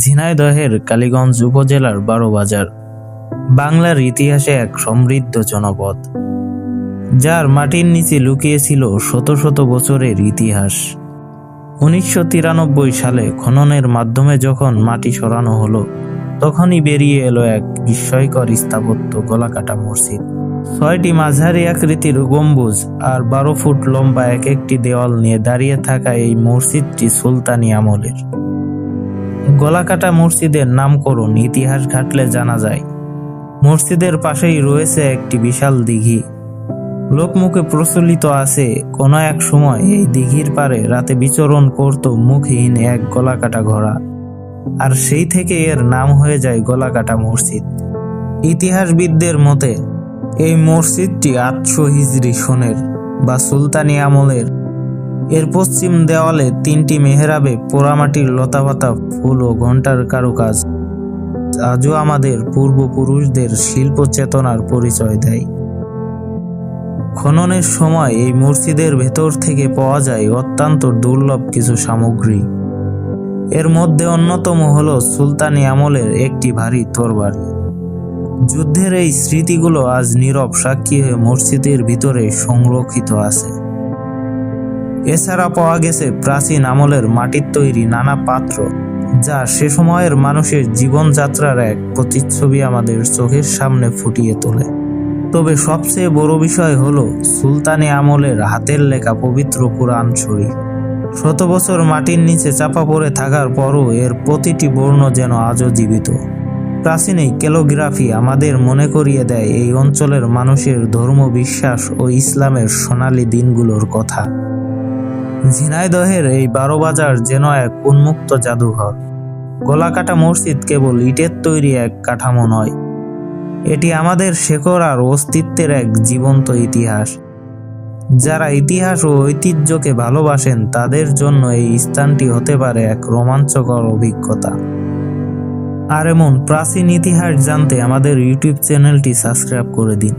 ঝিনাইদহের কালীগঞ্জ উপজেলার বারোবাজার বাংলার ইতিহাসে এক সমৃদ্ধ জনপদ, যার মাটির নিচে লুকিয়েছিল শত শত বছরের ইতিহাস। উনিশশো তিরানব্বই সালে খননের মাধ্যমে যখন মাটি সরানো হলো, তখনই বেরিয়ে এলো এক বিস্ময়কর স্থাপত্য গলাকাটা মসজিদ। ছয়টি মাঝারি আকৃতির গম্বুজ আর বারো ফুট লম্বা এক একটি দেওয়াল নিয়ে দাঁড়িয়ে থাকা এই মসজিদটি সুলতানি আমলের। গলাকাটা মসজিদের নামকরণ ইতিহাস ঘাটলে জানা যায়। মসজিদের পাশেই রয়েছে একটি বিশাল দিঘি। লোকমুখে প্রচলিত আছে, কোনো এক সময় এই দিঘির পারে রাতে বিচরণ করত মুখহীন এক গলাকাটা ঘোড়া। আর সেই থেকে এর নাম হয়ে যায় গলাকাটা মসজিদ। ইতিহাসবিদদের মতে, এই মসজিদটি আটশো হিজরি সনের বা সুলতানি আমলের এর পশ্চিম দেওয়ালে তিনটি মেহরাবে পোড়ামাটির লতাপাতা ফুল ও ঘণ্টার কারুকাজ। আজও আমাদের পূর্বপুরুষদের শিল্প চেতনার পরিচয় দেয়। খননের সময় এই মসজিদের ভেতর থেকে পাওয়া যায় অত্যন্ত দুর্লভ কিছু সামগ্রী। এর মধ্যে অন্যতম হল সুলতানি আমলের একটি ভারী তরবারি। যুদ্ধের এই স্মৃতিগুলো আজ নীরব সাক্ষী হয়ে মসজিদের ভিতরে সংরক্ষিত আছে। এছাড়া পাওয়া গেছে প্রাচীন আমলের মাটির তৈরি নানা পাত্র, যা সে সময়ের মানুষের জীবনযাত্রার এক প্রতিচ্ছবি আমাদের চোখের সামনে ফুটিয়ে তোলে। তবে সবচেয়ে বড় বিষয় হল সুলতানি আমলের হাতের লেখা পবিত্র কোরআন শরীফ। শত বছর মাটির নিচে চাপা পড়ে থাকার পরও এর প্রতিটি বর্ণ যেন আজও জীবিত। প্রাচীন এই ক্যালোগ্রাফি আমাদের মনে করিয়ে দেয় এই অঞ্চলের মানুষের ধর্ম বিশ্বাস ও ইসলামের সোনালী দিনগুলোর কথা। ঝিনাইদহের এই বারো বাজার যেন এক উন্মুক্ত জাদুঘর। গলাকাটা মসজিদ কেবল ইটের তৈরি এক কাঠামো নয়, এটি আমাদের শেকড় আর অস্তিত্বের এক জীবন্ত ইতিহাস। যারা ইতিহাস ও ঐতিহ্যকে ভালোবাসেন, তাদের জন্য এই স্থানটি হতে পারে এক রোমাঞ্চকর অভিজ্ঞতা। আর এমন প্রাচীন ইতিহাস জানতে আমাদের ইউটিউব চ্যানেলটি সাবস্ক্রাইব করে দিন।